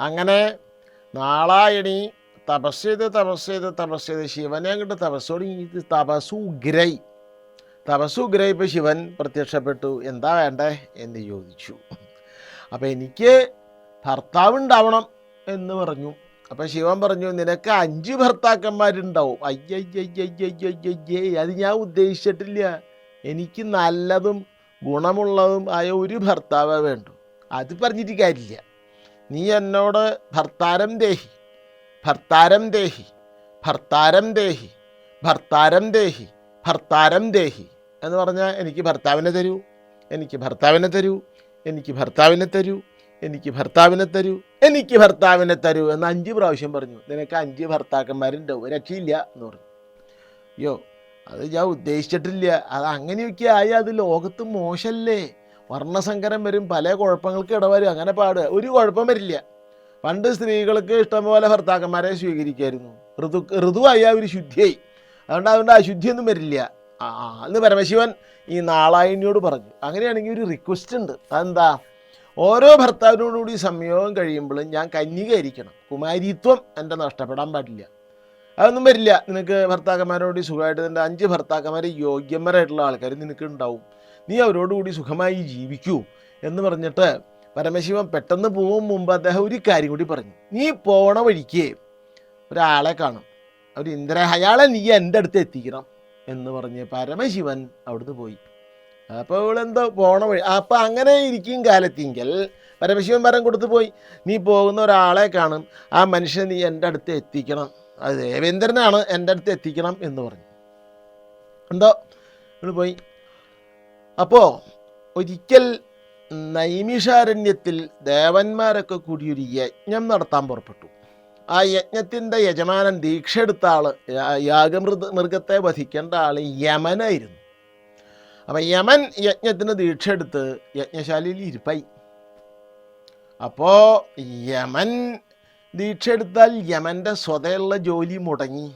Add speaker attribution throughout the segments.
Speaker 1: അങ്ങനെ നാളായണി തപസ് ചെയ്ത് തപസ് ചെയ്ത് തപസ് ചെയ്ത് ശിവനെ അങ്ങോട്ട് തപസ്സോട് ഇത് തപസ് ഉഗ്രൈ തപസ് ഉഗ്രയിപ്പോൾ ശിവൻ പ്രത്യക്ഷപ്പെട്ടു. എന്താ വേണ്ടേ എന്ന് ചോദിച്ചു. അപ്പോൾ എനിക്ക് ഭർത്താവ് ഉണ്ടാവണം എന്ന് പറഞ്ഞു. അപ്പോൾ ശിവൻ പറഞ്ഞു നിനക്ക് അഞ്ച് ഭർത്താക്കന്മാരുണ്ടാവും. അയ്യയ്യയ്യയ്യയ്യയ്യേ അത് ഞാൻ ഉദ്ദേശിച്ചിട്ടില്ല. എനിക്ക് നല്ലതും ഗുണമുള്ളതും ആയ ഒരു ഭർത്താവേ വേണ്ടു. അത് പറഞ്ഞിട്ട് കാര്യമില്ല. നീ എന്നോട് ഭർത്താരം ദേഹി ഭർത്താരം ദേഹി ഭർത്താരം ദേഹി ഭർത്താരം ദേഹി ഭർത്താരം ദേഹി എന്ന് പറഞ്ഞാൽ എനിക്ക് ഭർത്താവിനെ തരൂ എനിക്ക് ഭർത്താവിനെ തരൂ എനിക്ക് ഭർത്താവിനെ തരൂ എനിക്ക് ഭർത്താവിനെ തരൂ എനിക്ക് ഭർത്താവിനെ തരൂ എന്ന് അഞ്ച് പ്രാവശ്യം പറഞ്ഞു. നിനക്ക് അഞ്ച് ഭർത്താക്കന്മാരുണ്ടാവും. രക്ഷയില്ല എന്ന് പറഞ്ഞു. അയ്യോ അത് ഞാൻ ഉദ്ദേശിച്ചിട്ടില്ല. അത് അങ്ങനെയൊക്കെ ആയി അത് ലോകത്ത് മോശമല്ലേ വർണസങ്കരം വരും പല കുഴപ്പങ്ങൾക്ക് ഇടവരും അങ്ങനെ പാടുക. ഒരു കുഴപ്പം വരില്ല. പണ്ട് സ്ത്രീകൾക്ക് ഇഷ്ടംപോലെ ഭർത്താക്കന്മാരെ സ്വീകരിക്കായിരുന്നു. ഋതു ഋതുവായി അവർ ശുദ്ധിയായി. അതുകൊണ്ട് അതുകൊണ്ട് അശുദ്ധിയൊന്നും വരില്ല. ആ എന്ന് പരമശിവൻ ഈ നാളായണിയോട് പറഞ്ഞു. അങ്ങനെയാണെങ്കിൽ ഒരു റിക്വസ്റ്റ് ഉണ്ട്. അതെന്താ? ഓരോ ഭർത്താവിനോടുകൂടി സംയോഗം കഴിയുമ്പോഴും ഞാൻ കന്യകയായിരിക്കണം കുമാരിത്വം എന്റെ നഷ്ടപ്പെടാൻ പാടില്ല. അതൊന്നും വരില്ല. നിനക്ക് ഭർത്താക്കന്മാരോട് സുഖമായിട്ട് നിന്റെ അഞ്ച് ഭർത്താക്കന്മാർ യോഗ്യന്മാരായിട്ടുള്ള ആൾക്കാർ നിനക്ക് ഉണ്ടാവും. നീ അവരോടുകൂടി സുഖമായി ജീവിക്കൂ എന്ന് പറഞ്ഞിട്ട് പരമശിവൻ പെട്ടെന്ന് പോകും മുമ്പ് അദ്ദേഹം ഒരു കാര്യം കൂടി പറഞ്ഞു. നീ പോണ വഴിക്ക് ഒരാളെ കാണും. ഒരു ഇന്ദ്ര അയാളെ നീ എന്റെ അടുത്ത് എത്തിക്കണം. എന്ന് പറഞ്ഞ് പരമശിവൻ അവിടുന്ന് പോയി. അപ്പോൾ ഇവളെന്തോ പോണ വഴി അപ്പം അങ്ങനെ ഇരിക്കും കാലത്തെങ്കിൽ പരമശിവൻ വരം കൊടുത്തു പോയി. നീ പോകുന്ന ഒരാളെ കാണും. ആ മനുഷ്യനെ നീ എന്റെ അടുത്ത് എത്തിക്കണം. അത് ദേവേന്ദ്രനാണ് എന്റെ അടുത്ത് എത്തിക്കണം എന്ന് പറഞ്ഞു. എന്തോ ഇവൾ പോയി. അപ്പോൾ ഒരിക്കൽ നൈമിഷാരണ്യത്തിൽ ദേവന്മാരൊക്കെ കൂടി ഒരു യജ്ഞം നടത്താൻ പുറപ്പെട്ടു. ആ യജ്ഞത്തിന്റെ യജമാനൻ ദീക്ഷ എടുത്ത ആൾ യാഗമൃത മൃഗത്തെ വധിക്കേണ്ട ആൾ യമനായിരുന്നു. അപ്പം യമൻ യജ്ഞത്തിന് ദീക്ഷ എടുത്ത് യജ്ഞശാലയിൽ ഇരിപ്പായി. അപ്പോൾ യമൻ ദീക്ഷ എടുത്താൽ യമന്റെ സ്വതയുള്ള ജോലി മുടങ്ങി.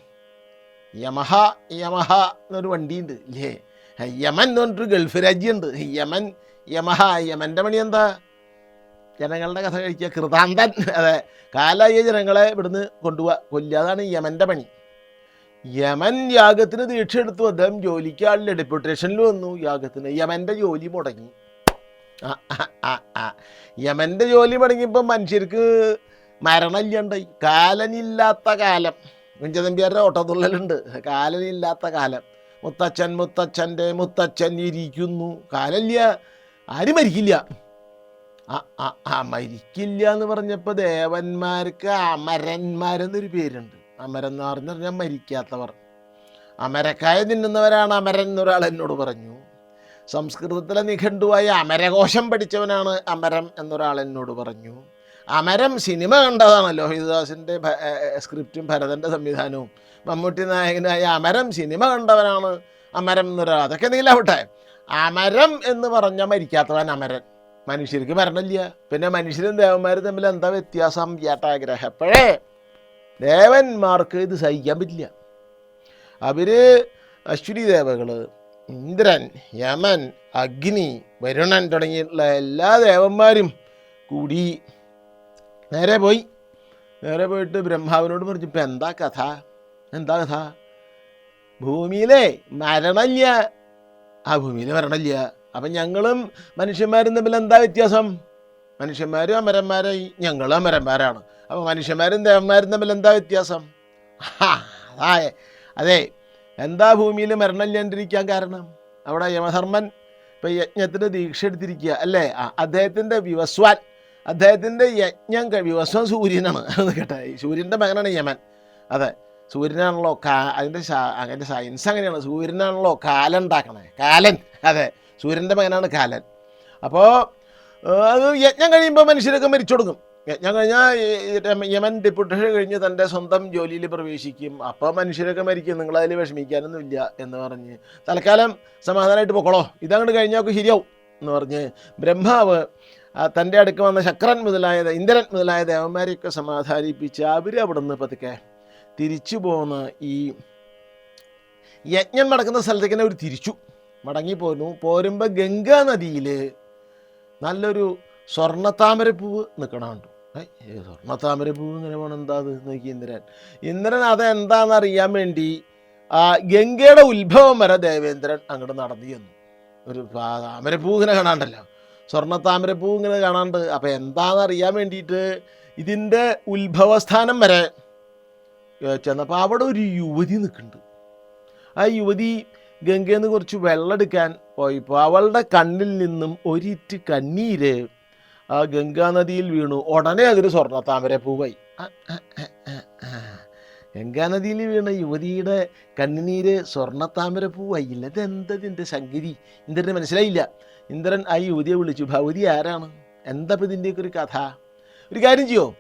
Speaker 1: യമഹ യമഹ എന്നൊരു വണ്ടിയുണ്ട് ഇല്ലേ യമൻ എന്ന് പറഞ്ഞിട്ട് ഗൾഫ് രാജ്യമുണ്ട്. യമൻ യമഹ യമന്റെ പണി എന്താ? ജനങ്ങളുടെ കഥ കഴിക്കുക. കൃതാന്തൻ അതെ കാലായ ജനങ്ങളെ ഇവിടുന്ന് കൊണ്ടുപോവുക കൊല്ലുക അതാണ് യമന്റെ പണി. യമൻ യാഗത്തിന് ദീക്ഷ എടുത്തു. അദ്ദേഹം ജോലിക്കാളിന്റെ ഡെപ്യൂട്ടേഷനിൽ വന്നു. യാഗത്തിന് യമന്റെ ജോലി മുടങ്ങി. യമന്റെ ജോലി മുടങ്ങിയപ്പോൾ മനുഷ്യർക്ക് മരണമില്ലാണ്ടായി. കാലനില്ലാത്ത കാലം. കുഞ്ചതമ്പിയാരുടെ ഓട്ടത്തുള്ളലുണ്ട് കാലനില്ലാത്ത കാലം. മുത്തച്ഛൻ മുത്തച്ഛന്റെ മുത്തച്ഛൻ ഇരിക്കുന്നു. കാലല്ല ആരും മരിക്കില്ല. ആ ആ ആ മരിക്കില്ല എന്ന് പറഞ്ഞപ്പോൾ ദേവന്മാർക്ക് അമരന്മാരെന്നൊരു പേരുണ്ട്. അമരൻ എന്ന് പറഞ്ഞു പറഞ്ഞാൽ മരിക്കാത്തവർ. അമരക്കായ തിന്നുന്നവരാണ് അമരൻ എന്നൊരാൾ എന്നോട് പറഞ്ഞു. സംസ്കൃതത്തിലെ നിഘണ്ടുവായ അമരകോശം പഠിച്ചവനാണ് അമരം എന്നൊരാൾ എന്നോട് പറഞ്ഞു. അമരം സിനിമ കണ്ടതാണല്ലോ ലോഹിതദാസിന്റെ സ്ക്രിപ്റ്റും ഭരതന്റെ സംവിധാനവും. മമ്മൂട്ടി നായകനായ അമരം സിനിമ കണ്ടവനാണ് അമരം എന്നൊരാൾ അതൊക്കെ എന്തെങ്കിലാവട്ടെ അമരം എന്ന് പറഞ്ഞാൽ മരിക്കാത്തവൻ അമരൻ. മനുഷ്യർക്ക് മരണമില്ല. പിന്നെ മനുഷ്യരും ദേവന്മാരും തമ്മിൽ എന്താ വ്യത്യാസം? വ്യാട്ടാഗ്രഹം. അപ്പോഴേ ദേവന്മാർക്ക് ഇത് സഹിക്കാൻ പറ്റില്ല. അവർ അശ്വിനി ദേവകൾ ഇന്ദ്രൻ യമൻ അഗ്നി വരുണൻ തുടങ്ങിയിട്ടുള്ള എല്ലാ ദേവന്മാരും കൂടി നേരെ പോയി. നേരെ പോയിട്ട് ബ്രഹ്മാവിനോട് പറഞ്ഞു ഇപ്പം എന്താ കഥ? എന്താ കഥ? ഭൂമിയിലെ മരണമില്ല. ആ ഭൂമിയിൽ മരണമില്ല. അപ്പം ഞങ്ങളും മനുഷ്യന്മാരും തമ്മിൽ എന്താ വ്യത്യാസം? മനുഷ്യന്മാരും അമരന്മാരായി ഞങ്ങളും അമരന്മാരാണ്. അപ്പോൾ മനുഷ്യന്മാരും ദേവന്മാരും തമ്മിൽ എന്താ വ്യത്യാസം? അതായ അതാ. എന്താ ഭൂമിയിൽ മരണമില്ലാണ്ടിരിക്കാൻ കാരണം? അവിടെ യമധർമ്മൻ ഇപ്പം യജ്ഞത്തിന് ദീക്ഷ എടുത്തിരിക്കുക അല്ലേ? അദ്ദേഹത്തിന്റെ വിവസ്വാൻ അദ്ദേഹത്തിന്റെ യജ്ഞം കഴിവ് വസ്വം സൂര്യനാണ്. എന്ന് കേട്ടെ. സൂര്യന്റെ മകനാണ് യമൻ. അതെ. സൂര്യനാണല്ലോ കാ അതിന്റെ അതിന്റെ സയൻസ് അങ്ങനെയാണ്. സൂര്യനാണല്ലോ കാലൻ ഉണ്ടാക്കണേ. കാലൻ. അതെ. സൂര്യന്റെ മകനാണ് കാലൻ. അപ്പോൾ അത് യജ്ഞം കഴിയുമ്പോൾ മനുഷ്യരൊക്കെ മരിച്ചു കൊടുക്കും. യജ്ഞം കഴിഞ്ഞാൽ യമൻ ഡെപ്യൂട്ടേഷൻ കഴിഞ്ഞ് തന്റെ സ്വന്തം ജോലിയിൽ പ്രവേശിക്കും. അപ്പോൾ മനുഷ്യരൊക്കെ മരിക്കും. നിങ്ങളതിൽ വിഷമിക്കാനൊന്നുമില്ല എന്ന് പറഞ്ഞ്. തൽക്കാലം സമാധാനമായിട്ട് പൊക്കോളോ. ഇതങ്ങോട്ട് കഴിഞ്ഞാൽ ശരിയാവും എന്ന് പറഞ്ഞ്. ബ്രഹ്മാവ് തന്റെ അടുക്ക് വന്ന ശക്രൻ മുതലായ ഇന്ദ്രൻ മുതലായ ദേവന്മാരെയൊക്കെ സമാധാനിപ്പിച്ച് അവർ അവിടെ നിന്ന് പതുക്കെ തിരിച്ചു പോകുന്ന ഈ യജ്ഞം നടക്കുന്ന സ്ഥലത്തേക്ക് തന്നെ അവർ തിരിച്ചു. മടങ്ങി പോരുന്നു. പോരുമ്പോൾ ഗംഗാ നദിയിൽ നല്ലൊരു സ്വർണത്താമരപ്പൂവ് നിൽക്കണ കണ്ടു സ്വർണത്താമരപ്പൂവ് ഇങ്ങനെ വേണം. എന്താ അത്? നോക്കി ഇന്ദ്രൻ. ഇന്ദ്രൻ അതെന്താണെന്ന് അറിയാൻ വേണ്ടി ഗംഗയുടെ ഉത്ഭവം വരെ ദേവേന്ദ്രൻ അങ്ങോട്ട് നടന്നു ചെന്നു. ഒരു താമരപ്പൂവിനെ കാണാണ്ടല്ലോ. സ്വർണ താമരപ്പൂ ഇങ്ങനെ കാണാണ്ട്. അപ്പോൾ എന്താണെന്ന് അറിയാൻ വേണ്ടിയിട്ട് ഇതിന്റെ ഉത്ഭവസ്ഥാനം വരെ ചെന്നപ്പോൾ അവിടെ ഒരു യുവതി നിൽക്കുന്നുണ്ട് ആ യുവതി ഗംഗയിൽ നിന്ന് കുറച്ച് വെള്ളം എടുക്കാൻ പോയപ്പോൾ അവളുടെ കണ്ണിൽ നിന്നും ഒരിറ്റ് കണ്ണീര് ആ ഗംഗാനദിയിൽ വീണു. ഉടനെ അതൊരു സ്വർണ താമരപ്പൂവായി. ഗംഗാനദിയിൽ വീണ യുവതിയുടെ കണ്ണുനീര് സ്വർണ പൂവായില്ല ഇതെന്താ ഇതിന്റെ സംഗതി? ഇന്ദ്രന് മനസ്സിലായില്ല. ഇന്ദ്രൻ ആ യുവതിയെ വിളിച്ചു. ഭവതി ആരാണ്? എന്താ ഇപ്പം ഇതിന്റെയൊക്കെ ഒരു കഥ? ഒരു കാര്യം ചെയ്യോ?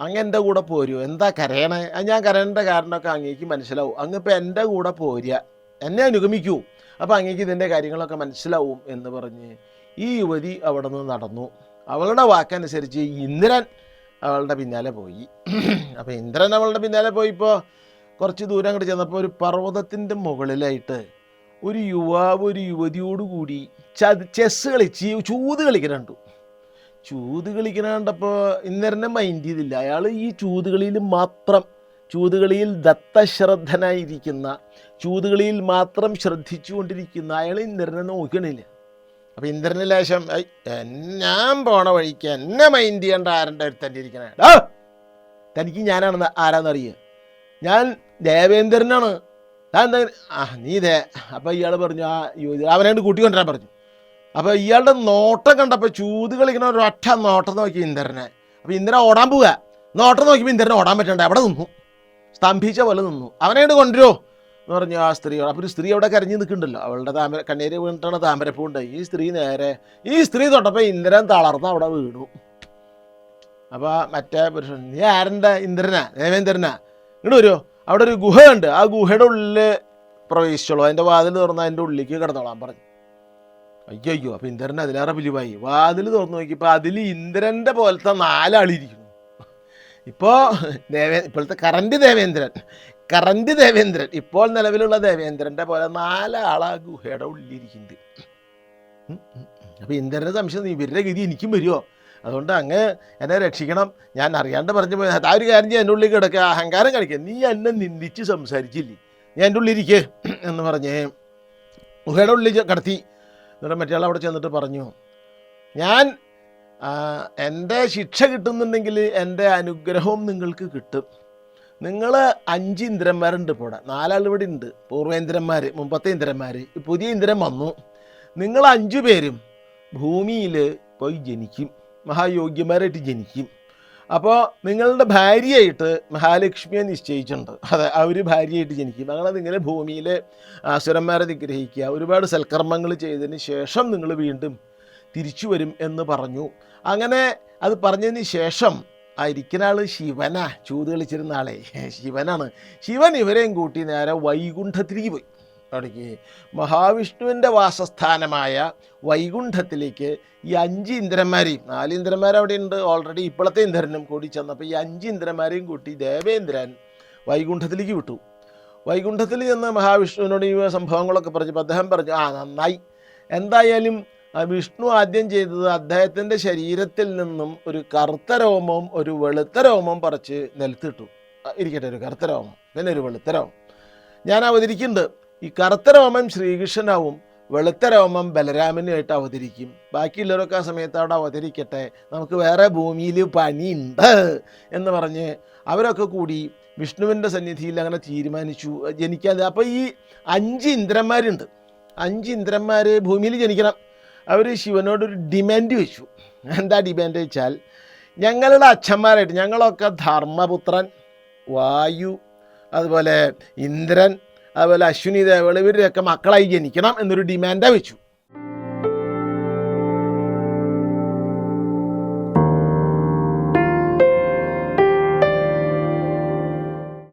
Speaker 1: അങ്ങ് എന്റെ കൂടെ പോരുമോ എന്താ കരയണേ? ഞാൻ കരയേണ്ട കാരണമൊക്കെ അങ്ങേക്ക് മനസ്സിലാവും. അങ്ങ് ഇപ്പം എന്റെ കൂടെ പോരുക. എന്നെ അനുഗമിക്കൂ. അപ്പോൾ അങ്ങേക്ക് ഇതിന്റെ കാര്യങ്ങളൊക്കെ മനസ്സിലാവും എന്ന് പറഞ്ഞ് ഈ യുവതി അവിടെ നിന്ന് നടന്നു. അവളുടെ വാക്കനുസരിച്ച് ഇന്ദ്രൻ അവളുടെ പിന്നാലെ പോയി. അപ്പോൾ ഇന്ദ്രൻ അവളുടെ പിന്നാലെ പോയിപ്പോൾ കുറച്ച് ദൂരം അങ്ങോട്ട് ചെന്നപ്പോൾ ഒരു പർവതത്തിന്റെ മുകളിലായിട്ട് ഒരു യുവാവ് ഒരു യുവതിയോട് കൂടി ചത് ചെസ് കളിച്ച് ചൂത് കളിക്കുന്നുണ്ട് ചൂത് കളിക്കണ ഇന്ദ്രനെ മൈൻഡ് ചെയ്തില്ല. അയാൾ ഈ ചൂതുകളിയിൽ മാത്രം ചൂതുകളിയിൽ ദത്തശ്രദ്ധനായിരിക്കുന്ന ചൂതുകളിയിൽ മാത്രം ശ്രദ്ധിച്ചുകൊണ്ടിരിക്കുന്ന അയാൾ ഇന്ദ്രനെ നോക്കണില്ല അപ്പം ഇന്ദ്രന് ലേശം ഞാൻ പോണ വഴിക്ക് എന്നെ മൈൻഡ് ചെയ്യേണ്ട ആരുടെ അടുത്തന്റെ ഇരിക്കണേ തനിക്ക് ഞാനാണെന്ന് ആരാന്നറിയ ഞാൻ ദേവേന്ദ്രനാണ്. താൻ എന്താ ആ നീ ദേ അപ്പം ഇയാൾ പറഞ്ഞു ആ യുവതി അവനെ കൂട്ടിക്കൊണ്ടിരാൻ പറഞ്ഞു. അപ്പോൾ ഇയാളുടെ നോട്ടം കണ്ടപ്പോൾ ചൂത് കളിക്കണ ഒരു ഒറ്റ നോട്ടം നോക്കി ഇന്ദ്രനെ. അപ്പോൾ ഇന്ദ്രൻ ഓടാൻ പോവുക. നോട്ടം നോക്കിയപ്പോൾ ഇന്ദ്രനെ ഓടാൻ പറ്റണ്ട അവിടെ നിന്നു. സ്തംഭിച്ച പോലെ നിന്നു. അവനായിട്ട് കൊണ്ടുവരുമോ എന്ന് പറഞ്ഞു ആ സ്ത്രീ അപ്പോൾ ഒരു സ്ത്രീ അവിടെ കരഞ്ഞു നിൽക്കുന്നുണ്ടല്ലോ. അവളുടെ താമര കണ്ണീര് വീണിട്ടാണ് താമരപ്പൂ ഉണ്ടായി. ഈ സ്ത്രീ നേരെ ഈ സ്ത്രീ തൊട്ടപ്പോൾ ഇന്ദ്രൻ തളർന്ന് അവിടെ വീണു. അപ്പോൾ മറ്റേ പുരുഷൻ നീ ആരന്റെ? ഇന്ദ്രനാ ദേവേന്ദ്രനാ. ഇങ്ങോട്ട് വരുമോ അവിടെ ഒരു ഗുഹയുണ്ട്. ആ ഗുഹയുടെ ഉള്ളിൽ പ്രവേശിച്ചോളൂ. അതിന്റെ വാതിൽ തുറന്ന് അതിന്റെ ഉള്ളിലേക്ക് കിടന്നോളാൻ പറഞ്ഞു. അയ്യോ അയ്യോ അപ്പോൾ ഇന്ദ്രൻ അതിലേറെ പുലിവായി വാതിൽ തുറന്നു നോക്കിയപ്പോൾ അതിൽ ഇന്ദ്രന്റെ പോലത്തെ നാലാളിരിക്കുന്നു. ഇപ്പോൾ ദേവേ ഇപ്പോഴത്തെ കറണ്ട് ദേവേന്ദ്രൻ. കറണ്ട് ദേവേന്ദ്രൻ ഇപ്പോൾ നിലവിലുള്ള ദേവേന്ദ്രന്റെ പോലെ നാലാളാ ഗുഹയുടെ ഉള്ളിലിരിക്കുന്നുണ്ട് അപ്പോൾ ഇന്ദ്രന്റെ സംശയം ഇവരുടെ ഗതി എനിക്കും വരുമോ അതുകൊണ്ട് അങ്ങ് എന്നെ രക്ഷിക്കണം. ഞാൻ അറിയാണ്ട് പറഞ്ഞു പോയി ആ ഒരു കാര്യം എന്റെ ഉള്ളിൽ കിടക്കുക അഹങ്കാരം കാണിക്കുക നീ എന്നെ നിന്ദിച്ച് സംസാരിച്ചില്ലേ? ഞാൻ എന്റെ ഉള്ളിലിരിക്കേ എന്ന് പറഞ്ഞ് ഗുഹയുടെ ഉള്ളിൽ കടത്തി. എന്നിട്ട് മറ്റേ അവിടെ ചെന്നിട്ട് പറഞ്ഞു ഞാൻ എന്റെ ശിക്ഷ കിട്ടുന്നുണ്ടെങ്കിൽ എന്റെ അനുഗ്രഹവും നിങ്ങൾക്ക് കിട്ടും. നിങ്ങൾ അഞ്ച് ഇന്ദ്രന്മാരുണ്ട് ഇപ്പോൾ ഇവിടെ. നാലാൾ ഇവിടെ ഉണ്ട്. പൂർവേന്ദ്രന്മാർ മുമ്പത്തെ ഇന്ദ്രന്മാർ പുതിയ ഇന്ദ്രൻ വന്നു. നിങ്ങൾ അഞ്ചു പേരും ഭൂമിയിൽ പോയി ജനിക്കും. മഹായോഗ്യന്മാരായിട്ട് ജനിക്കും. അപ്പോൾ നിങ്ങളുടെ ഭാര്യയായിട്ട് മഹാലക്ഷ്മിയെ നിശ്ചയിച്ചിട്ടുണ്ട്. അതെ അവർ ഭാര്യയായിട്ട് ജനിക്കും. അങ്ങനെ നിങ്ങൾ ഭൂമിയിൽ അസുരന്മാരെ നിഗ്രഹിക്കുക. ഒരുപാട് സൽക്കർമ്മങ്ങൾ ചെയ്തതിന് ശേഷം നിങ്ങൾ വീണ്ടും തിരിച്ചു വരും എന്ന് പറഞ്ഞു. അങ്ങനെ അത് പറഞ്ഞതിന് ശേഷം ആ ഇരിക്കുന്ന ആൾ ശിവനാ. ചൂത് കളിച്ചിരുന്ന ആളെ. ശിവനാണ്. ശിവൻ ഇവരെയും കൂട്ടി നേരെ വൈകുണ്ഠത്തിലേക്ക് പോയി. അവിടേക്ക് മഹാവിഷ്ണുവിന്റെ വാസസ്ഥാനമായ വൈകുണ്ഠത്തിലേക്ക് ഈ അഞ്ച് ഇന്ദ്രന്മാരെയും നാല് ഇന്ദ്രന്മാർ അവിടെ ഉണ്ട് ഓൾറെഡി ഇപ്പോഴത്തെ ഇന്ദ്രനും കൂടി ചെന്നപ്പോൾ ഈ അഞ്ച് ഇന്ദ്രന്മാരെയും കൂട്ടി ദേവേന്ദ്രൻ വൈകുണ്ഠത്തിലേക്ക് വിട്ടു. വൈകുണ്ഠത്തിൽ ചെന്ന് മഹാവിഷ്ണുവിനോട് ഈ സംഭവങ്ങളൊക്കെ പറഞ്ഞപ്പോൾ അദ്ദേഹം പറഞ്ഞു ആ നന്നായി. എന്തായാലും വിഷ്ണു ആദ്യം ചെയ്തത് അദ്ദേഹത്തിന്റെ ശരീരത്തിൽ നിന്നും ഒരു കറുത്ത രോമവും ഒരു വെളുത്ത രോമവും പറിച്ച് നിലത്തിട്ടു. ഇരിക്കട്ടെ ഒരു കറുത്ത രോമം പിന്നെ ഒരു വെളുത്ത രോമം. ഞാൻ അവതരിക്കുന്നുണ്ട്. ഈ കറുത്ത രോമം ശ്രീകൃഷ്ണനാവും വെളുത്ത രോമം ബലരാമനുമായിട്ട് അവതരിക്കും. ബാക്കിയുള്ളവരൊക്കെ ആ സമയത്ത് അവിടെ അവതരിക്കട്ടെ നമുക്ക് വേറെ ഭൂമിയിൽ പണിയുണ്ട് എന്ന് പറഞ്ഞ് അവരൊക്കെ കൂടി വിഷ്ണുവിന്റെ സന്നിധിയിൽ അങ്ങനെ തീരുമാനിച്ചു. ജനിക്കാതെ അപ്പോൾ ഈ അഞ്ച് ഇന്ദ്രന്മാരുണ്ട്. അഞ്ച് ഇന്ദ്രന്മാർ ഭൂമിയിൽ ജനിക്കണം. അവർ ശിവനോടൊരു ഡിമാൻഡ് വെച്ചു. എന്താ ഡിമാൻഡ് വെച്ചാൽ ഞങ്ങളുടെ അച്ഛന്മാരായിട്ട് ഞങ്ങളൊക്കെ ധർമ്മപുത്രൻ വായു അതുപോലെ ഇന്ദ്രൻ അതുപോലെ അശ്വിനി ദേവൾ ഇവരുടെയൊക്കെ മക്കളായി ജനിക്കണം എന്നൊരു ഡിമാൻഡാണ് വെച്ചു.